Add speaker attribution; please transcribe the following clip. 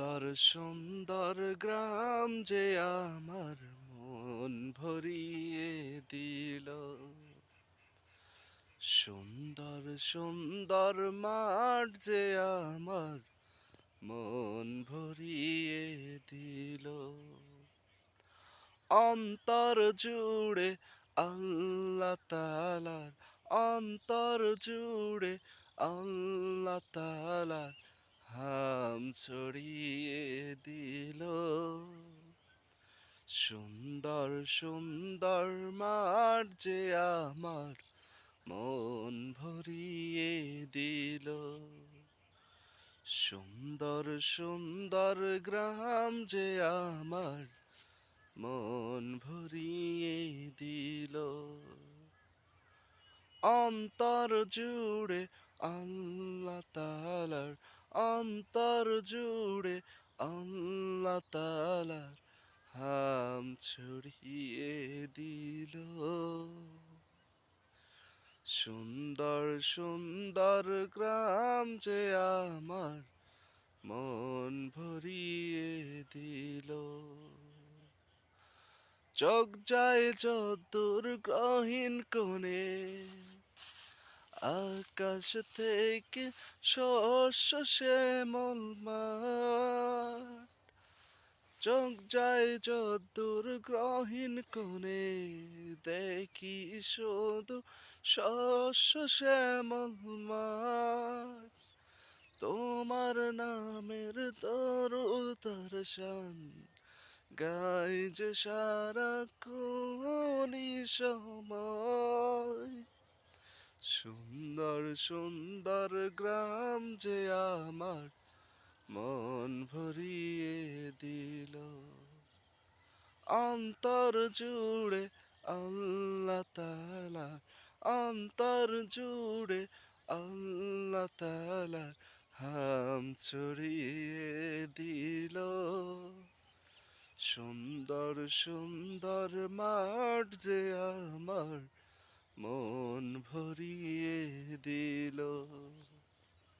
Speaker 1: সুন্দর সুন্দর গ্রাম যে আমার মন ভরিয়ে দিল। সুন্দর সুন্দর মাঠ যে আমার মন ভরিয়ে দিল। অন্তর জুড়ে আল্লাহ তালার অন্তর জুড়ে আল্লাহ তালার হাম ছড়িয়ে দিল। সুন্দর সুন্দর মাঠ যে আমার মন ভরিয়ে দিল। সুন্দর সুন্দর গ্রাম যে আমার মন ভরিয়ে দিল। অন্তর জুড়ে আল্লাহ তালার অন্তর জুড়ে আল্লাহ তালার হাম ছড়িয়ে দিল। সুন্দর সুন্দর গ্রাম যে আমার মন ভরিয়ে দিল। চোখ যায় যদূর গ্রহীন কোণে আকাশ থেকে শস্য শ্যামল মাঠ। চোখ যায় যদূর গ্রহীন কোণে, দেখি শুধু শস্য শ্যামল মাঠ। তোমার নামের তরুতর শান, গাই যে সারা কোনি সুন্দর সুন্দর গ্রাম যে আমার মন ভরিয়ে দিল। অন্তর জুড়ে আল্লাহ তালা অন্তর জুড়ে আল্লাহ তালা হাম ছড়িয়ে দিল। সুন্দর সুন্দর মাঠ যে আমার মন ভরিয়ে দিল।